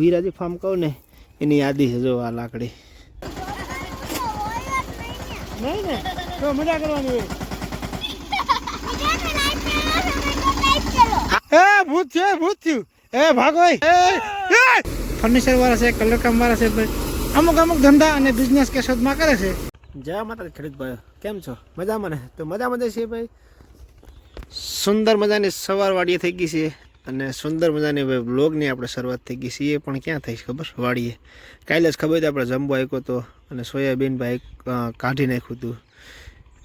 વીરાજી farm કહું ને એની યાદી છે જો આ લાકડી. નહીં ને? તો મજા કરવાની હોય. એ ભૂત છે ભૂત થયું. એ ભાગો એ ફર્નિચર વાળા છે કલર કામ વાળા છે ભાઈ. અમુક અમુક ધંધા અને બિઝનેસ કે શોધમાં કરે છે. જય માતા ખેડૂત ભાઈ કેમ છો? મજામાં ને? તો મજામાં મજા છે ભાઈ. સુંદર મજાની સવાર વાડીએ થઈ ગઈ છે. અને સુંદર મજાની ભાઈ બ્લોગની આપણે શરૂઆત થઈ ગઈ છે. એ પણ ક્યાં થઈ છે ખબર? વાળીએ કાલે જ ખબર આપણે જમ્બો આપ્યો હતો અને સોયાબીન ભાઈ કાઢી નાખ્યું હતું.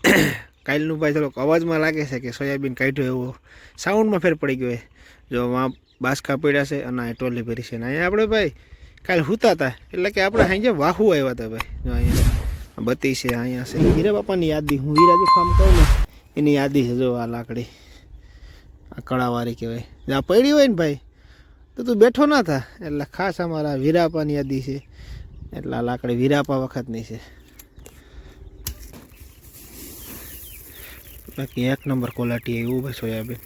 કાલનું ભાઈ થોડોક અવાજમાં લાગે છે કે સોયાબીન કાઢ્યો એવો. સાઉન્ડમાં ફેર પડી ગયો જો માં બાસકા પડ્યા છે અને આ ટોલી ભરી છે. અને અહીંયા આપણે ભાઈ કાલે હુતા હતા. એટલે કે આપણે સાંજે વાહુ આવ્યા હતા ભાઈ. જો અહીંયા બત્તી છે, અહીંયા છે. હીરા બાપાની યાદી, હું હીરાજી ફાર્મ કહું ને, એની યાદી છે જો આ લાકડી. આ કળાવાળી કહેવાય. જ્યાં પડી હોય ને ભાઈ, તો તું બેઠો ના થા. એટલે ખાસ અમારા વીરાપાની યાદી છે. એટલે આ લાકડી વીરાપા વખતની છે. બાકી એક નંબર ક્વોલિટી એવું ભાઈ સોયાબીન.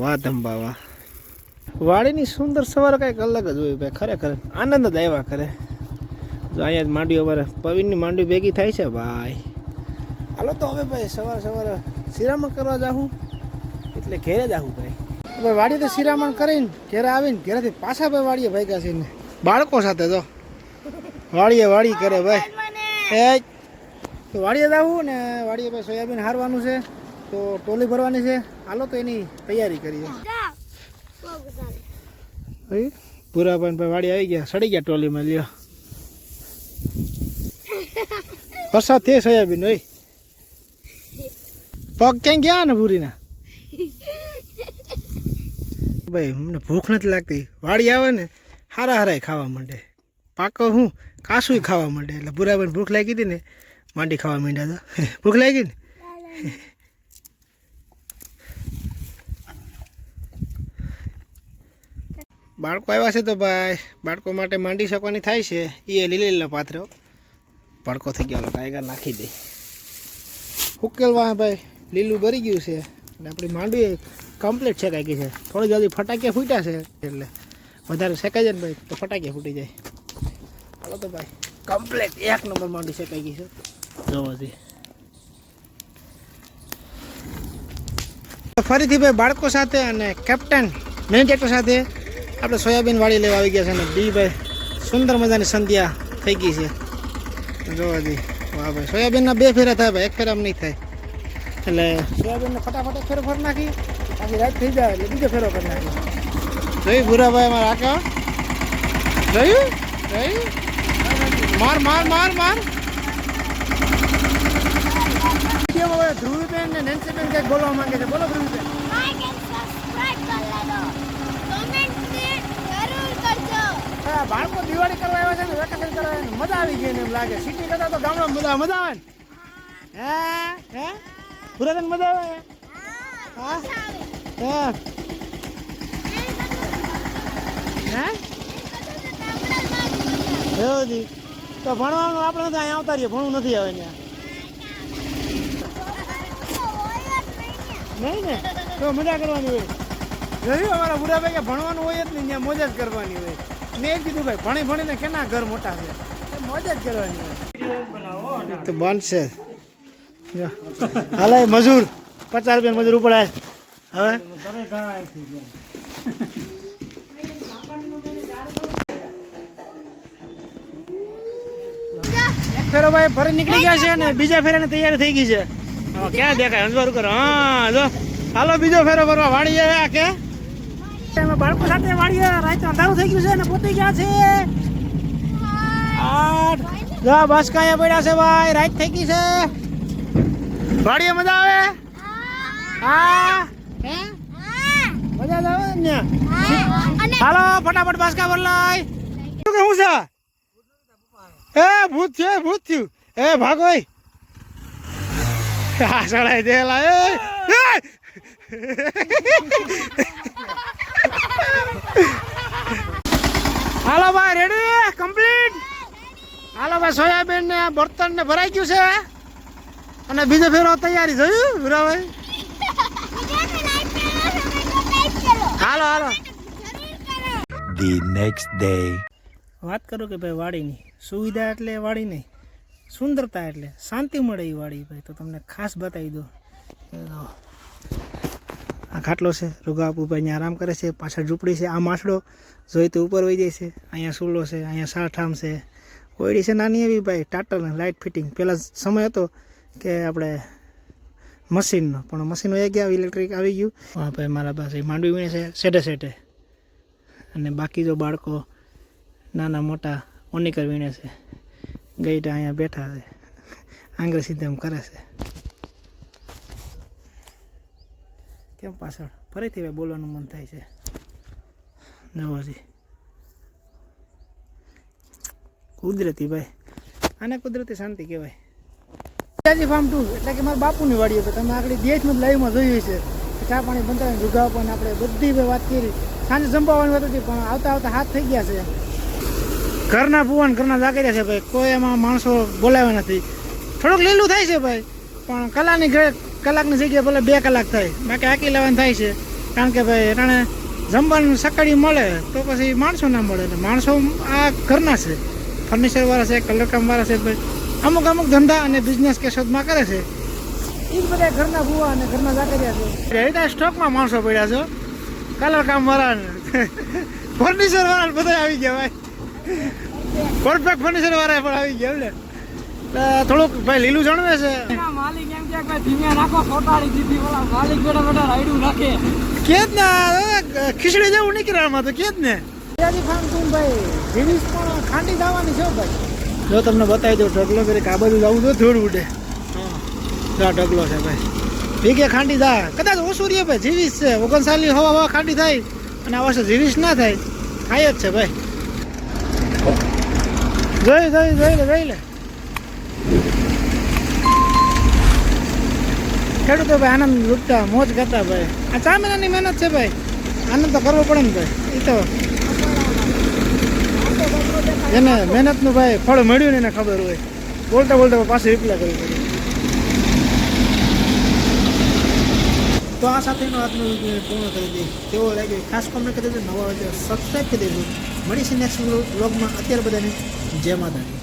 વાહ ધંબા વાહ. વાડીની સુંદર સવાર કંઈક અલગ જ હોય ભાઈ, ખરેખર આનંદ જ આવ્યા કરે. જો અહીંયા જ માંડવી અમારે, પવીનની માંડવી ભેગી થાય છે ભાઈ. હાલો તો હવે ભાઈ, સવાર સવારે શિરામાં કરવા જાઉં એટલે ઘેરે જ આવું ભાઈ. હવે વાડી તો શિરામણ કરીને ઘેરે આવીને ઘેરેથી પાછા ભાઈ વાડીએ ભાઈ છે ને. બાળકો સાથે તો. વાડીએ વાડી કરે ભાઈ. એ તો વાડીએ જવું ને વાડીએ ભાઈ સોયાબીન હારવાનું છે. તો ટોલી ભરવાની છે. હાલો તો એની તૈયારી કરીએ. ભાઈ પૂરા પણ ભાઈ વાડી આવી ગયા. સડી ગયા ટોલીમાં લ્યો. વરસાદ થયે સોયાબીન હોય પગ ક્યાં ગયા ને પૂરીના ભાઈ મને ભૂખ નથી લાગતી. વાડી આવે ને, હારા હારાય ખાવા માંડે. પાકો હું, કાસુય ખાવા માંડે. એટલે પૂરાભાઈ ભૂખ લાગી હતી ને, માંડી ખાવા માંડ્યા હતા. ભૂખ લાગી ને? બાળકો આવ્યા છે તો ભાઈ, બાળકો માટે માંડી શકવાની થાય છે. એ લીલી લીલા પાથરો ભડકો થઈ ગયો ટાઈગર નાખી દે. ઉકેલવા ભાઈ, લીલું ભરી ગયું છે. અને આપણી માંડવી કમ્પ્લીટ શેકાઈ ગઈ છે. થોડી જલ્દી ફટાકે ફૂટ્યા છે એટલે વધારે શેકાઈ જાય ને ભાઈ તો ફટાકે ફૂટી જાય. હાલો તો ભાઈ કમ્પ્લીટ એક નંબર માંડી શેકાઈ ગઈ છે. જોવાથી. ફરીથી ભાઈ બાળકો સાથે અને કેપ્ટન મેનેજેટર સાથે આપણે સોયાબીન વાળી લેવા આવી ગયા છે અને બી ભાઈ સુંદર મજાની સંધ્યા થઈ ગઈ છે. જોવાથી. વાહ ભાઈ સોયાબીનના બે ફેરા થાય ભાઈ એક ફેરામાં નહીં થાય. એટલે સોયાબીનને ફટાફટ એક નાખી. આખી રાત થઈ જાય એટલે બીજો ફેરો કરી નાખી. જોયું ભૂરાભાઈ અમારા આકા જોયું જોયું. માર માર માર માર. ધ્રુવીબેન ને નેન્સીબેન કંઈક બોલવા માંગે છે. બોલો ધ્રુવીબેન. હા, બાળકો દિવાળી કરવા આવ્યા છે ને વેકેશન કરવા આવ્યા મજા આવી ગઈ ને એમ લાગે. સિટી કરતા તો ગામડામાં મજા મજા આવે ને. હે હે? મજા આવે? હા. હા. હે? એવું જી. તો ભણવાનું આપણે તો અહીંયા આવતા રહીએ ભણવું નથી આવે ત્યાં નહીં ને? તો મજા કરવાની હોય. જોયું અમારા બુઢાભાઈ કે ભણવાનું હોય જ નહીં ત્યાં મોજ જ કરવાની હોય. મેં એ કીધું ભાઈ ભણી ભણીને કેના ઘર મોટા છે? મોજ જ કરવાની હોય. તો બનશે. હાલે મજૂર. પચાસ રૂપિયા મજૂર ઉપડાય હવે? ફેરો ભાઈ ફરી નીકળી ગયા છે ને બીજા ફેરાની તૈયારી થઈ ગઈ છે. ક્યાં દેખાય? અંજવારું કરો. હા જો. હાલો બીજો ફેરો ફરવા. વાળી આ કે? બાળકો સાથે વાળીએ રાત અંધારું થઈ ગયું છે ને પોતી ગયા છે? આઠ. જો બસ કાંઈ પડ્યા છે ભાઈ. રાત થઈ ગઈ છે. વાડીએ મજા આવે? હા. હે? મજા આવે ને હાલો ફટાફટ બાસકા બદલાય શું કે હું છે? એ ભૂત છે ભૂત થયું. એ ભાગો હા સડાઈ દેલા એ! હાલો ભાઈ રેડી કમ્પ્લીટ હાલો ભાઈ સોયાબીન ને બર્તન ને ભરાઈ ગયું છે. અને બીજો ફેરો તૈયારી થયું ભૂરાભાઈ હાલો હાલો. ધી નેક્સ્ટ ડે વાત કરું કે ભાઈ વાડીની સુવિધા એટલે વાડી નહીં સુંદરતા એટલે શાંતિ મળે એ વાડી ભાઈ. તો તમને ખાસ બતાવી દો આ ખાટલો છે રૂગાપુભાઈ અહીંયા આરામ કરે છે પાછળ ઝૂંપડી છે આ માછડો જોઈ તો ઉપર વહી જાય છે અહીંયા સૂલો છે અહીંયા સાઠામ છે. ઓયડી છે નાની એવી ભાઈ ટાટલ લાઇટ ફિટિંગ પહેલાં સમય હતો કે આપણે મશીનનો. પણ મશીન એક ગયા ઇલેક્ટ્રિક આવી ગયું. ભાઈ, મારા પાસે માંડવી વીણે છે સેટે સેટે અને બાકી જો બાળકો નાના મોટા ઓનિકર વીણે છે. ગઈટા અહીંયા બેઠા છે. આંગળી સીધે એમ કરે છે. કેમ પાછળ? ફરીથી ભાઈ બોલવાનું મન થાય છે. જવાથી કુદરતી ભાઈ. આને કુદરતી શાંતિ કહેવાય. રાજી ફાર્મ ટુ એટલે કે મારા બાપુની વાડી હતી તમે આગળ દેશમાં લાઈવમાં જોયું છે ચા પાણી બંધાવીને જુગાવ પણ આપણે બધી વાત કરી. સાંજે સંભાવવાની વાત હતી, પણ આવતા આવતા હાથ થઈ ગયા છે. ઘરના ભુવન ઘરના જાગર્યા છે ભાઈ. કોઈ એમાં માણસો બોલાવ્યા નથી. થોડુંક લીલું થાય છે ભાઈ, પણ કલાની કલાકની જગ્યાએ ભલે બે કલાક થાય. બાકી આકી લેવાનું થાય છે. કારણ કે ભાઈ એણે જમવાનું સકાળી મળે, તો પછી માણસો ના મળે. એટલે માણસો આ ઘરના છે. ફર્નિચરવાળા છે, કલરકામ વાળા છે, ભાઈ. અમુક અમુક ધંધા અને બિઝનેસ કેસોદમાં કરે છે. એ જ બધા ઘરના ભૂવા અને ઘરના જાગર્યા છે. રહેતા સ્ટોકમાં માણસો પડ્યા છો. કલર કામ વાળા ફર્નિચર વાળા બધા આવી ગયા ભાઈ. પરફેક્ટ ફર્નિચર વાળા પણ આવી ગયા એટલે થોડુંક ભાઈ લીલું જણવે છે. માલિક એમ કે ભાઈ ધીમે રાખો ખોટાડી દીધી ઓલા માલિક બેઠા બેઠા રાયડું નાખે. કે ને ખીચડી જેવું નીકળ્યામાં તો કે ને? ફાર્મ તું ભાઈ પણ ખાંડી દાવાની છે ભાઈ. જો તમને બતાવી દઉં, ઢગલો કરી આ બાજુ જવું તો થોડું ઉડે. હા ઢગલો છે ભાઈ. ભીગે ખાંડી થાય કદાચ ઓછું રહે ભાઈ, જીવીશ છે. ઓગણસાલી હવા હવા ખાંડી થાય અને આ વર્ષે જીવીશ ના થાય. થાય જ છે ભાઈ. જોઈ જોઈ જોઈ લે જોઈ લે. ખેડૂતો ભાઈ આનંદ લૂટતા, મોજ કરતા ભાઈ. આ ચામેરાની મહેનત છે ભાઈ. આનંદ તો કરવો પડે ને ભાઈ. એ તો જેને મહેનતનું ભાઈ ફળ મળ્યું ને એને ખબર હોય. બોલતા બોલતા પાછી રિપ્લાય કરી પડે. તો આ સાથેનો આજનો વીડિયો પૂર્ણ કરી દઈએ. તેવો લાગે ખાસ કોમેન્ટ કરી દેજો. નવા હોય સબસ્ક્રાઈબ કરી દેજો. મળીશું નેક્સ્ટ વ્લોગમાં અત્યારે બધાને જય માતાજી.